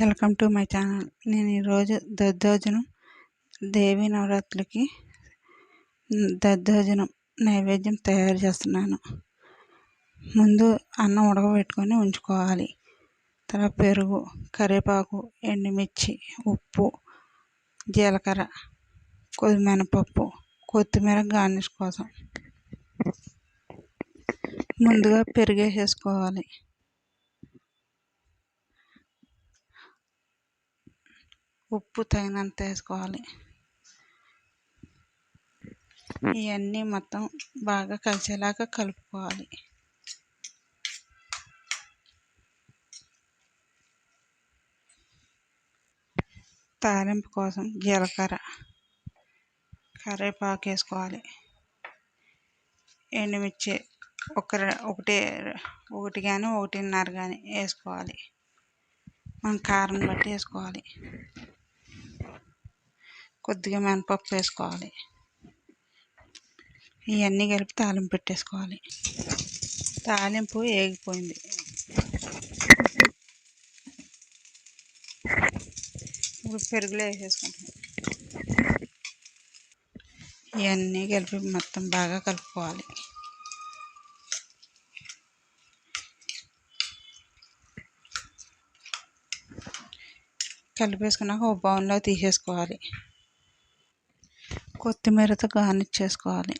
Welcome to my channel. నేను ఈరోజు దద్దోజనం దేవి నవరాత్రులకి దద్దోజనం నైవేద్యం తయారు చేస్తున్నాను. ముందు అన్నం ఉడకబెట్టుకొని ఉంచుకోవాలి. తర్వాత పెరుగు కరివేపాకు ఎండుమిర్చి ఉప్పు జీలకర్ర కొద్దిమినపప్పు కొత్తిమీర గార్నిష్ కోసం ముందుగా పెరుగేసేసుకోవాలి. ఉప్పు తగినంత వేసుకోవాలి. ఇవన్నీ మొత్తం బాగా కలిసేలాగా కలుపుకోవాలి. తాలింపు కోసం జీలకర్ర కరివేపాకు వేసుకోవాలి. ఎండుమిర్చి ఒక ఒకటి ఒకటి కానీ ఒకటిన్నర కానీ వేసుకోవాలి. మనం కారం బట్టి వేసుకోవాలి. కొద్దిగా మినపప్పు వేసుకోవాలి ఇవన్నీ కలిపి తాలింపు పెట్టేసుకోవాలి. తాలింపు ఏగిపోయింది. ఇప్పుడు పెరుగులో వేసేసుకుంటాం ఇవన్నీ కలిపి మొత్తం బాగా కలుపుకోవాలి. కలిపేసుకున్నాక ఒక బౌన్లో తీసేసుకోవాలి. కొత్తిమీరతో గార్నిష్ చేసుకోవాలి.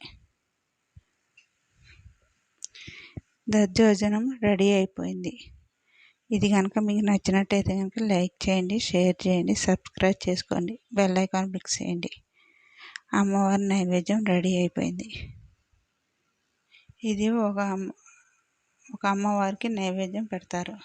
దద్దోజనం రెడీ అయిపోయింది. ఇది కనుక మీకు నచ్చినట్టయితే కనుక లైక్ చేయండి షేర్ చేయండి సబ్స్క్రైబ్ చేసుకోండి బెల్ ఐకాన్ క్లిక్ చేయండి. అమ్మవారి నైవేద్యం రెడీ అయిపోయింది. ఇది ఒక ఒక అమ్మవారికి నైవేద్యం పెడతారు.